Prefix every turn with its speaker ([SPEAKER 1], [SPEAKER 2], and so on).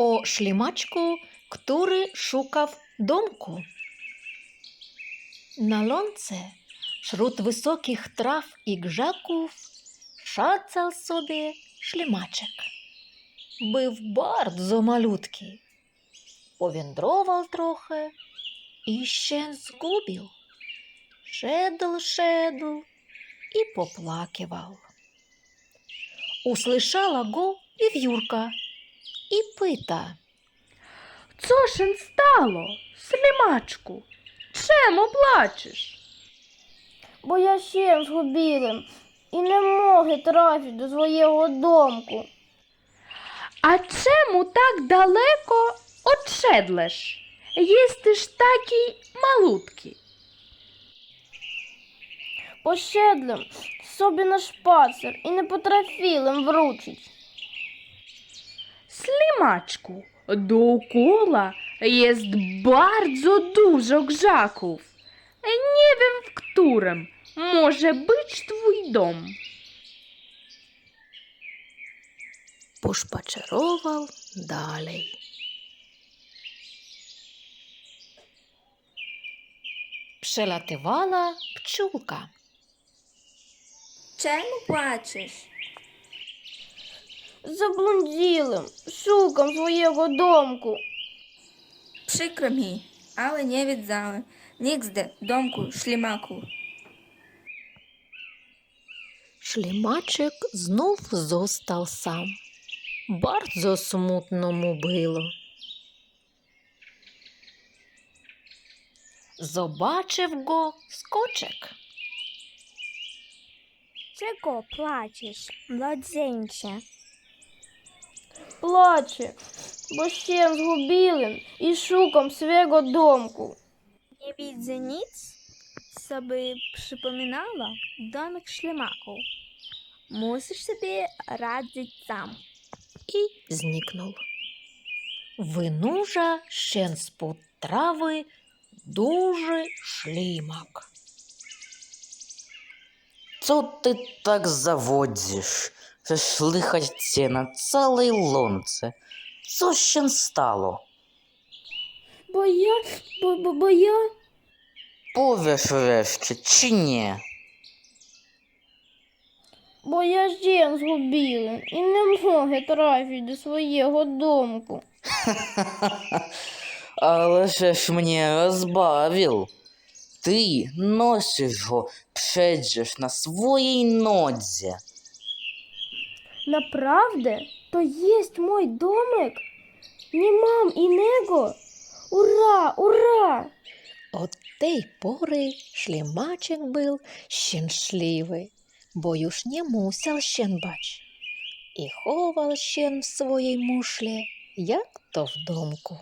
[SPEAKER 1] Бо шлімачку, szukał domku. Na lące, wśród wysokich traw i grzaków, szacał sobie ślimaczek. Był bardzo malutki. Powędrował trochę i się zgubił. Szedł, szedł i poplakiwał. Услышала go wiewiórka i pyta.
[SPEAKER 2] Co się stało, слімачку? Чому плачеш?
[SPEAKER 3] бо я ще згубілим і не можу трафити до свого домку.
[SPEAKER 2] А чому так далеко одшедлеш? Єсти ж такий малутки.
[SPEAKER 3] Пощедлим собі на шпацер і не потрафілим вручить.
[SPEAKER 2] Слімачку, dookoła jest bardzo dużo grzaków. Nie wiem, w którym może być twój dom.
[SPEAKER 1] Пошпачеровав далі. Прzelатywała пчулка.
[SPEAKER 4] Чому плачеш?
[SPEAKER 3] Заблунділим, шукам свого домку.
[SPEAKER 4] Przykro mi, ale nie wiedziałem nigdy domku ślimaku.
[SPEAKER 1] Шлімачик знов został сам. Bardzo смутно му було. Побачив го скочек.
[SPEAKER 5] Czego płaczesz, młodzieńcze?
[SPEAKER 3] Плаче, бо ще згубілим і шукам свого домку.
[SPEAKER 5] Nie widzę nic, co by przypominało domek ślimaków. Musisz sobie radzić sam.
[SPEAKER 1] і зникнув. Винужа ще з-под трави дуже шлімак.
[SPEAKER 6] Co ty tak zawodzisz? Cię na całej łące. Co się stało?
[SPEAKER 3] Бо я, бо, бо, бо я.
[SPEAKER 6] Powiesz wreszcie, czy nie?
[SPEAKER 3] Бо я ще згубілим і не можу трафити до свого домку.
[SPEAKER 6] Ale żeś mnie rozbawił. Ty nosisz go przecież na swojej nodze.
[SPEAKER 3] Naprawdę? To jest mój domek? Nie mam innego? Ура, ура!
[SPEAKER 1] От tej pory шлімачик був щеншливий, бо nie musiał się bać. I chował się w swojej muszle, jak to w domku.